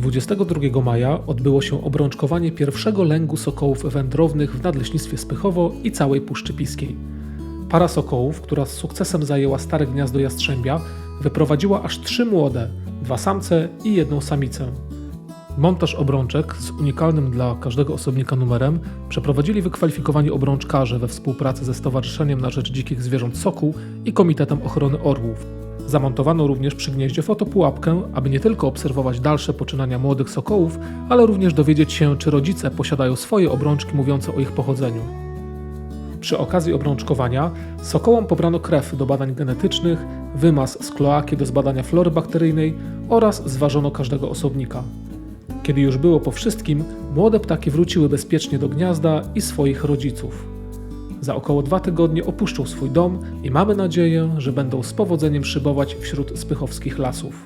22 maja odbyło się obrączkowanie pierwszego lęgu sokołów wędrownych w Nadleśnictwie Spychowo i całej Puszczy Piskiej. Para sokołów, która z sukcesem zajęła stare gniazdo Jastrzębia, wyprowadziła aż trzy młode, dwa samce i jedną samicę. Montaż obrączek z unikalnym dla każdego osobnika numerem przeprowadzili wykwalifikowani obrączkarze we współpracy ze Stowarzyszeniem na Rzecz Dzikich Zwierząt Sokół i Komitetem Ochrony Orłów. Zamontowano również przy gnieździe fotopułapkę, aby nie tylko obserwować dalsze poczynania młodych sokołów, ale również dowiedzieć się, czy rodzice posiadają swoje obrączki mówiące o ich pochodzeniu. Przy okazji obrączkowania sokołom pobrano krew do badań genetycznych, wymaz z kloaki do zbadania flory bakteryjnej oraz zważono każdego osobnika. Kiedy już było po wszystkim, młode ptaki wróciły bezpiecznie do gniazda i swoich rodziców. Za około dwa tygodnie opuszczą swój dom i mamy nadzieję, że będą z powodzeniem szybować wśród spychowskich lasów.